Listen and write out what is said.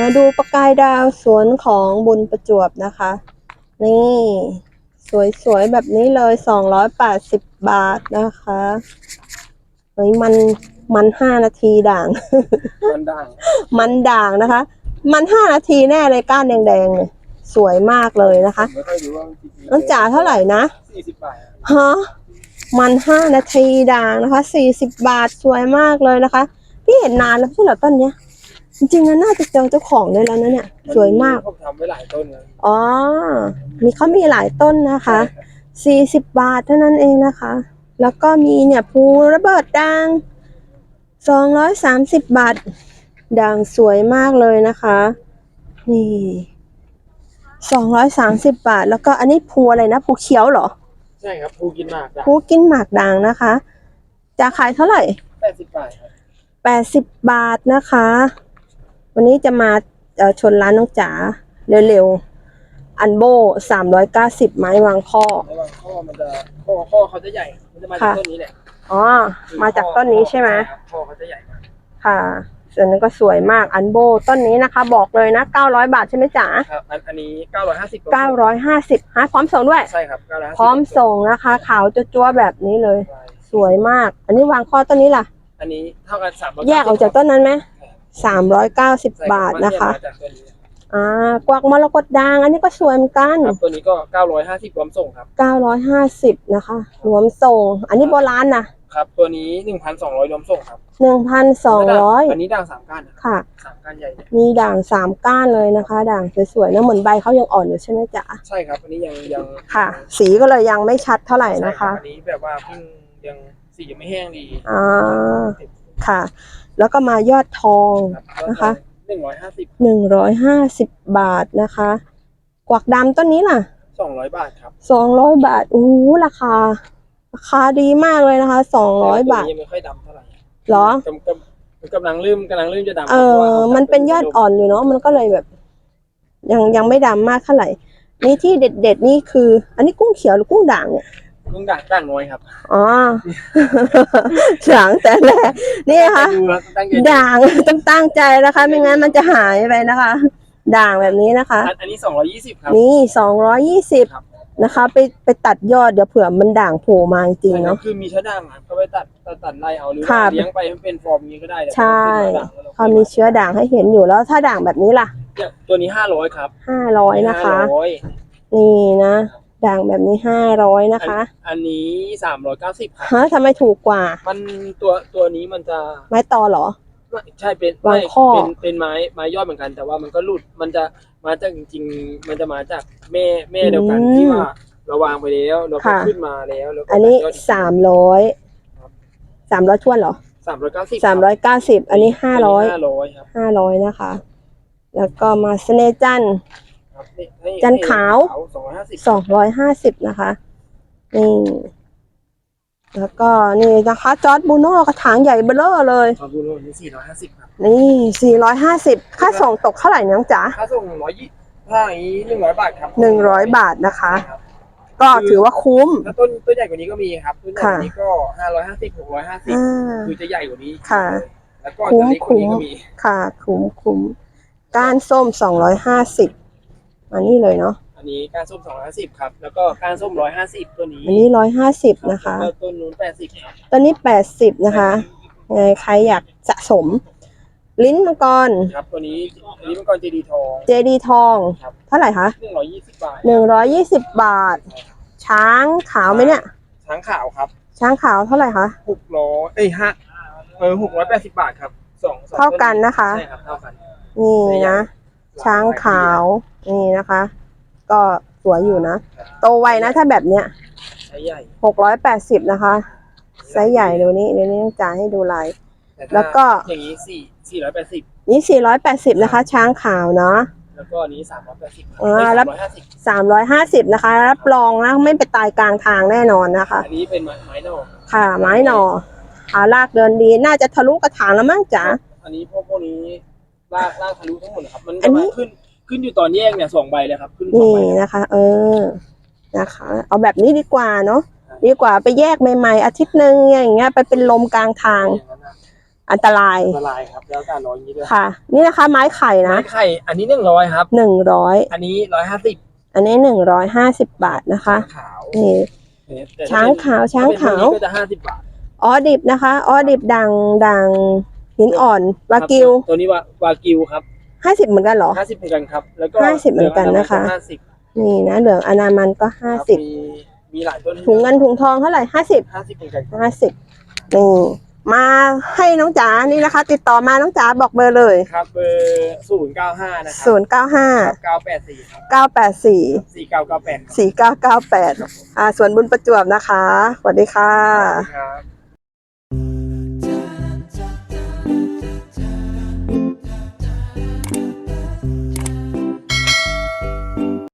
มาดูประกายดาวสวนของบุญประจวบนะคะ นี่ สวยๆ แบบนี้เลย 280 บาทนะคะเฮ้ยมันมันห้านาทีด่าง มันด่าง มันด่างนะคะ มันห้านาทีแน่เลยก้านแดงๆเนี่ยสวยมากเลยนะคะไม่ค่อยรู้ว่ามันกี่ปีน้องจ๋าเท่าไหร่นะสี่สิบบาทครับฮะมันห้านาทีด่างนะคะสี่สิบบาทสวยมากเลยนะคะ พี่เห็นนานแล้วไม่ใช่เหรอต้นเนี้ย จริงๆนะน่าจะเจอเจ้าของได้แล้วนะเนี่ย สวยมาก ผมทำไว้หลายต้นเลยอ๋อ มีเขามีหลายต้นนะคะสี่สิบบาทเท่านั้นเองนะคะ แล้วก็มีเนี่ยภูระเบิดด่างสองร้อยสามสิบบาทด่างสวยมากเลยนะคะ นี่สองร้อยสามสิบบาท แล้วก็อันนี้ภูอะไรนะภูเขียวเหรอใช่ครับภูกินหมากด่างภูกินหมากด่างนะคะ จะขายเท่าไหร่แปดสิบบาทครับ แปดสิบบาทนะคะ วันนี้จะมาเอ่อชนร้านน้องจ๋าเร็วๆ อันโบสามร้อยเก้าสิบไม้วางข้อระหว่างข้อมันจะข้อข้อเขาจะใหญ่ มันจะมาจากค่ะต้นนี้แหละ อ๋อ มาจากต้นนี้ใช่ไหมครับข้อเขาจะใหญ่มาก ค่ะส่วนนั้นก็สวยมากอันโบต้นนี้นะคะ บอกเลยนะเก้าร้อยบาทใช่ไหมจ๋าครับอันอันนี้เก้าร้อยห้าสิบเก้าร้อยห้าสิบฮะพร้อมส่งด้วย ใช่ครับเก้าร้อยห้าสิบพร้อมส่งนะคะ ขาวจั๊วๆแบบนี้เลย สวยมาก อันนี้วางข้อต้นนี้ล่ะ อันนี้เท่ากันสามร้อยแยกออกจากต้นนั้นไหม สามร้อยเก้าสิบบาทนะคะจากต้นนี้อ่ากวักมรกตด่าง อันนี้ก็สวยเหมือนกันครับตัวนี้ก็เก้าร้อยห้าสิบรวมส่งครับ950นะคะ รวมส่ง อันนี้โบราณนะครับ ตัวนี้หนึ่งพันสองร้อยรวมส่งครับ1,200อันนี้ด่างสามก้านนะครับค่ะสามก้านใหญ่เนี่ยมีด่างสามก้านเลยนะคะ ด่างสวยๆนะเหมือนใบเขายังอ่อนอยู่ใช่ไหมจ๊ะใช่ครับอันนี้ยังยังค่ะ สีก็เลยยังไม่ชัดเท่าไหร่นะคะใช่รับอันนี้แบบว่าเพิ่งยังสียังไม่แห้งดีอ่า ค่ะ แล้วก็มายอดทองนะคะหนึ่งร้อยห้าสิบ150บาทนะคะ กวักดำต้นนี้ล่ะสองร้อยบาทครับ200บาทอู้ราคา ราคาดีมากเลยนะคะ200บาทตัวนี้ยังไม่ค่อยดำเท่าไหร่เหรอกำกำกำลังเริ่มกำลังเริ่มจะดำเอพราะว่าอขามันเป็นยอดอ่อนอยู่เนาะมันก็เลยแบบ ยังยังไม่ดำมากเท่าไหร่นี่ที่เด็ดเด็ดๆนี่คือ อันนี้กุ้งเขียวหรือกุ้งด่างเนี่ย กุ้งด่างด่างน้อยครับอ๋อด่างแต่แรกนี่ค่ะดูครับตั้งใจด่างต้องตั้งใจนะคะ ไม่งั้นมันจะหายไปนะคะ ด่างแบบนี้นะคะ อันอันนี้สองร้อยยี่สิบครับนี่สองร้อยี่สิบครับนะคะ ไปไปตัดยอดเดี๋ยวเผื่อมันด่างโผล่มาจริงๆเนาะคือมีชะด่างอะก็ไปตัดตัดตัดไล่เอาหรือค่ะว่าเลี้ยงไปให้มันเป็นฟอร์มนี้ก็ได้ใช่เดี๋ยวมันขึ้นมาด่างแล้วเราพอมีเชื้อด่างให้เห็นอยู่แล้วถ้าด่างแบบนี้ล่ะเนี่ยตัวนี้ห้าร้อยครับห้าร้อยนะคะห้าร้อยนี่นะ ด่างแบบนี้ห้าร้อยนะคะ อันนี้สามร้อยเก้าสิบครับฮะทำไมถูกกว่า มันตัวตัวนี้มันจะไม้ตอเหรอไม่ใช่เป็นวางไม่ข้อ เป็นเป็นไม้ไม้ยอดเหมือนกัน แต่ว่ามันก็หลุดมันจะมาจากจริงๆ มันจะมาจากแม่แม่เดียวกันที่ว่าเราวางไปแล้วเราก็ขึ้นมาแล้วแล้วก็อันนี้ยดสามร้อยสามร้อยทวนเหรอสามร้อยเก้าสิบสามร้อยเก้าสิบอันนี้ห้าร้อยห้าร้อยครับห้าร้อยนะคะ แล้วก็มาสเนจันครับนี่นี่ จันขาว สองร้อยห้าสิบสองร้อยห้าสิบนะคะ นี่ แล้วก็นี่นะคะ จอร์ดบูโน่กระถางใหญ่เบ้อเร่อเลยขอบคุณโลนี่สี่ร้อยห้าสิบครับนี่สี่ร้อยห้าสิบค่าส่งตกเท่าไหร่น้องจ๋าถ้าส่งร้อยยี่ถ้าอย่างนี้หนึ่งร้อยบาทครับหนึ่งร้อยบาทนะคะครับก็ถือว่าคุ้มถ้าต้นต้นใหญ่กว่านี้ก็มีครับต้นใหญ่กว่านี้ค่ะก็ห้าร้อยห้าสิบหกร้อยห้าสิบอ่า คือจะใหญ่กว่านี้ค่ะแล้วก็จะเล็กกว่านี้ก็มี ค่ะ คุ้มคุ้มก้านส้มสองร้อยห้าสิบ อันนี้เลยเนาะอันนี้ก้านส้มสองร้อยห้าสิบครับ แล้วก็ก้านส้มร้อยห้าสิบตัวนี้อันนี้ร้อยห้าสิบนะคะ แล้วก็ต้นนู้นแปดสิบครับตัวนี้แปดสิบนะคะยังไงใครอยากสะสม ลิ้นมังกร ครับตัวนี้อันนี้มันกรเจดีทอง เจดีทอง ครับ เท่าไหร่คะหนึ่งร้อยยี่สิบบาทหนึ่งร้อยยี่สิบบาท ช้างขาวไหมเนี่ย ช้างขาวครับช้างขาวเท่าไหร่คะ หกร้อยเอ้ยห้าเออหกร้อยแปดสิบบาทครับสองสองเท่ากันนะคะ ใช่ครับเท่ากัน นี่นะ ช้างขาวนี่นะคะ ก็สวยอยู่นะ โตไวนะถ้าแบบเนี้ยใช้ใหญ่หกร้อยแปดสิบนะคะไซส์ใหญ่เดี๋ยวนี้เดี๋ยวนี้ต้องจ่ายให้ดูลายต่ถ้าแล้วก็อย่างนี้สี่สี่ร้อยแปดสิบนี่สี่ร้อยแปดสิบนะคะ ช้างขาวเนาะแล้วก็อันนี้สามร้อยแปดสิบอ่าแล้วร้อยห้าสิบสามร้อยห้าสิบนะคะ รับรองนะไม่ไปตายกลางทางแน่นอนนะคะ อันนี้เป็นไม้ไม้นอกค่ะ ไม้หน่อหารากเดินดี น่าจะทะลุกระถางแล้วมั้งจ๋าอันนี้พวกพวกนี้ ลากลากทะลุทั้งหมดเลยครับ มันอัจะนนี้ มาขึ้นขึ้นอยู่ตอนแยกเนี่ยสองใบเลยครับ ขึ้นสองนี่ใบเลยนะคะ เออนะคะ เอาแบบนี้ดีกว่าเนาะดีกว่าไปแยกใหม่ๆอาทิตย์หนึ่งอย่างเงี้ยไปเป็นลมกลางทางอย่างนั้นนะอันตรายอันตรายครับ แล้วอากาศร้อนอย่างนี้ด้วยค่ะ นี่นะคะ ไม้ไข่นะไม้ไข่อันนี้หนึ่งร้อยครับ หนึ่งร้อยอันนี้ร้อยห้าสิบอันนี้หนึ่งร้อยห้าสิบบาทนะคะขาวนี่ แต่ถ้ช้างขาวช้างขาวถ้เป็นพกนี้ก็จะห้าสิบบาท ออดิบนะคะ ออดิบดังดัง หินอ่อนวากิวครับตัวนี้วาวากิวครับห้าสิบเหมือนกันเหรอ ห้าสิบเหมือนกันครับ แล้วก็50เหมือนกันนะคะ ห้าสิบนี่นะเหลืองอนามันก็ห้าสิบมีมีหลายต้นถุงเงินถุงทองเท่าไหร่ห้าสิบห้าสิบเหมือนกันครับห้าสิบนี่มาให้น้องจ๋านี่นะคะ ติดต่อมาน้องจ๋าบอกเบอร์เลยครับเบอร์ศูนย์เก้าห้านะครัศูนย์เก้าห้าเก้าแปดสี่ครับเก้าแปดสี่สี่เก้าเก้าแปดสี่เก้าเก้าแปดอ่าส่วนบุญประจวบนะคะสวัสดีค่ะ ครับ